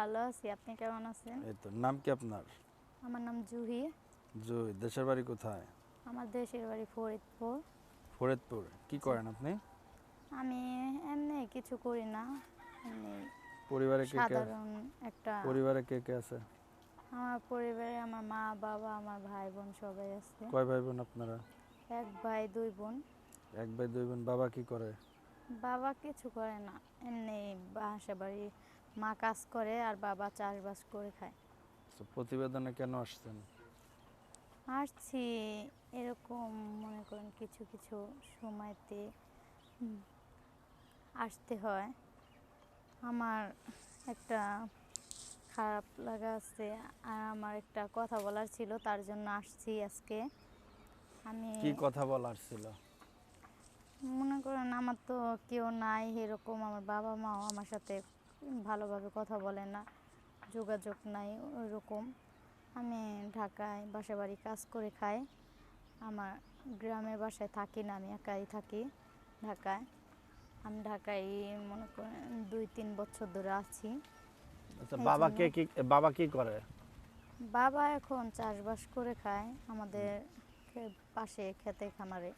ভালো আছি। আপনি কেমন আছেন? এই তো নাম কি আপনার? আমার নাম জুহি। জুই দেশের বাড়ি কোথায়? আমার দেশের বাড়ি ফরিদপুর। ফরিদপুর কি করেন আপনি? আমি এমনি কিছু করি না এমনি পরিবারে কে কে সাধারণ একটা পরিবারে কে কে আছে? আমার পরিবারে আমার মা বাবা আমার ভাই বোন সবাই আছে। কয় ভাই বোন আপনারা? এক ভাই দুই বোন। এক ভাই দুই বোন বাবা কি করে? বাবা কিছু করে না এমনি বাসা বাড়ি মা কাজ করে আর বাবা চাষবাস করে খায়। তো প্রতিবেদনে কেন আসছেন? আসছি এরকম মনে করেন কিছু কিছু সময়তে আসতে হয়। আমার একটা খারাপ লাগা আছে আর আমার একটা কথা বলার ছিল তার জন্য আসছি আজকে। আমি কি কথা বলার ছিল? মনে করেন আমার তো কেউ নাই এরকম আমার বাবা মাও আমার সাথে ভালোভাবে কথা বলে না যোগাযোগ নাই ওইরকম আমি ঢাকায় বাসা বাড়ি কাজ করে খাই। আমার গ্রামের বাসায় থাকি না আমি একাই থাকি ঢাকায়। আমি ঢাকায় মনে করেন দুই তিন বছর ধরে আছি। আচ্ছা এই বাবা কে কি বাবা কি করে? বাবা এখন চাষবাস করে খায় আমাদের পাশে খেতে খামারে।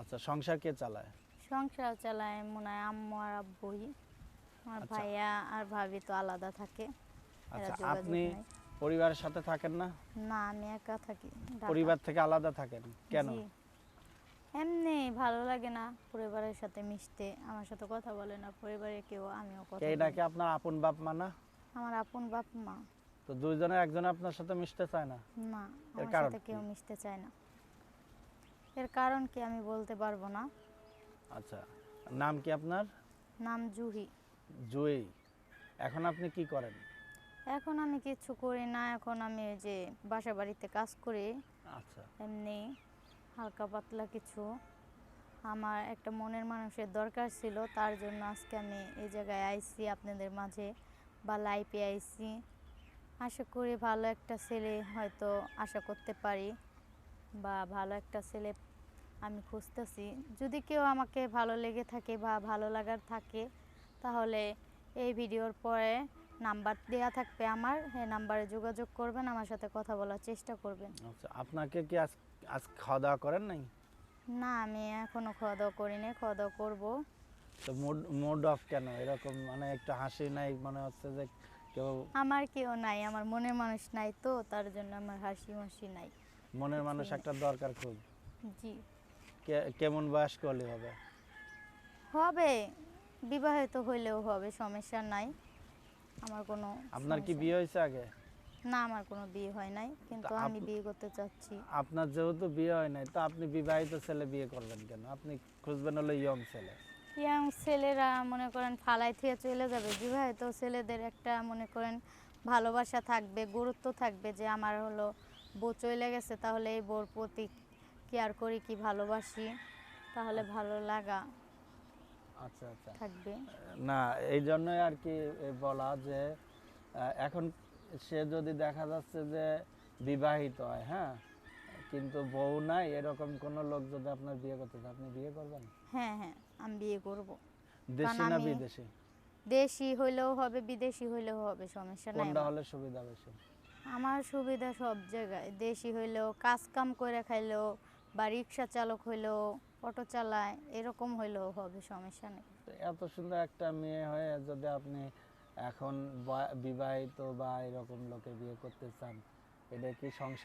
আচ্ছা সংসার কে চালায়? সংসার চালায় মনে হয় আম্মু আর আব্বুই। আমার আচ্ছা। ভাইয়া আর ভাবি তো আলাদা থাকে আচ্ছা আপনি পরিবারের সাথে থাকেন না? না আমি একা থাকি পরিবার থেকে আলাদা থাকেন? কেন? এমনি ভালো লাগে না পরিবারের সাথে মিশতে আমার সাথে কথা বলে না পরিবারে কেউ আমিও কথা কে বলি নাকি আপনার আপন বাপ মা না? আমার আপন বাপ মা। তো দুইজনে একজন আপনার সাথে মিশতে চায় না? না এর কারণ কেউ মিশতে চায় না। এর কারণ কি আমি বলতে পারব না। আচ্ছা নাম কি আপনার? নাম জুহি। জুই এখন আপনি কি করেন? এখন আমি কিছু করি না এখন আমি ওই যে বাসা বাড়িতে কাজ করি। আচ্ছা। এমনি হালকা পাতলা কিছু। আমার একটা মনের মানুষের দরকার ছিল তার জন্য আজকে আমি এই জায়গায় আইছি আপনাদের মাঝে বা লাইফে আইছি। আশা করি ভালো একটা ছেলে হয়তো আশা করতে পারি বা ভালো একটা ছেলে আমি খুঁজতেছি। যদি কেউ আমাকে ভালো লেগে থাকে বা ভালো লাগার থাকে তাহলে এই ভিডিওর পরে নাম্বার দেওয়া থাকবে আমার। এই নাম্বারে যোগাযোগ করবেন আমার সাথে কথা বলার চেষ্টা করবেন। আচ্ছা আপনাকে কি আজ আজ খাওয়া দাওয়া করেন নাই? না আমি এখনও খাওয়া দাওয়া করিনি খাওয়া দাওয়া করব। তো মুড মুড অফ কেন? এরকম মানে একটু হাসি নাই মনে হচ্ছে যে কেউ আমার কেউ নাই আমার মনের মানুষ নাই তো তার জন্য আমার হাসি মাসি নাই। মনের মানুষ একটা দরকার খুব। জি। কেমন বয়স করলে হবে? হবে বিবাহিত হইলেও হবে সমস্যা নাই। আমার কোনো আপনার কি বিয়ে হয়েছে আগে? না আমার কোনো বিয়ে হয় নাই কিন্তু আমি বিয়ে করতে চাচ্ছি। আপনার যেহেতু বিয়ে হয় নাই তো আপনি বিবাহিত ছেলে বিয়ে করবেন কেন? আপনি খুঁজবেন হলো ইয়ং ছেলে। ইয়ং ছেলেরা মনে করেন ফালাই থেকে চলে যাবে। বিবাহিত ছেলেদের একটা মনে করেন ভালোবাসা থাকবে গুরুত্ব থাকবে যে আমার হলো বউ চলে গেছে তাহলে এই বউর প্রতি কেয়ার করি কি ভালোবাসি তাহলে ভালো লাগা। আচ্ছা আচ্ছা। থাকবে। না এই জন্যই আর কি বলা যে এখন সে যদি দেখা যাচ্ছে যে বিবাহিত হয় হ্যাঁ? কিন্তু বউ নাই এরকম কোন লোক যদি আপনার বিয়ে করতে চায় আপনি বিয়ে করবেন? হ্যাঁ হ্যাঁ আমি বিয়ে করব। দেশি না বিদেশি? দেশি হইলেও হবে বিদেশি হইলেও হবে সমস্যা নাই কোনটা হলে সুবিধা বেশি? আমার সুবিধা সব জায়গায়। দেশি হইলেও কাজ কাম করে খাইলেও বা রিক্সা চালক হইলেও অটো চালায়, এরকম হইল হবে, সমস্যা নেই। এত সুন্দর একটা মেয়ে হয়ে যদি আপনি এখন বিবাহিত বা এরকম লোকে বিয়ে করতে চান, এটা কি সংসার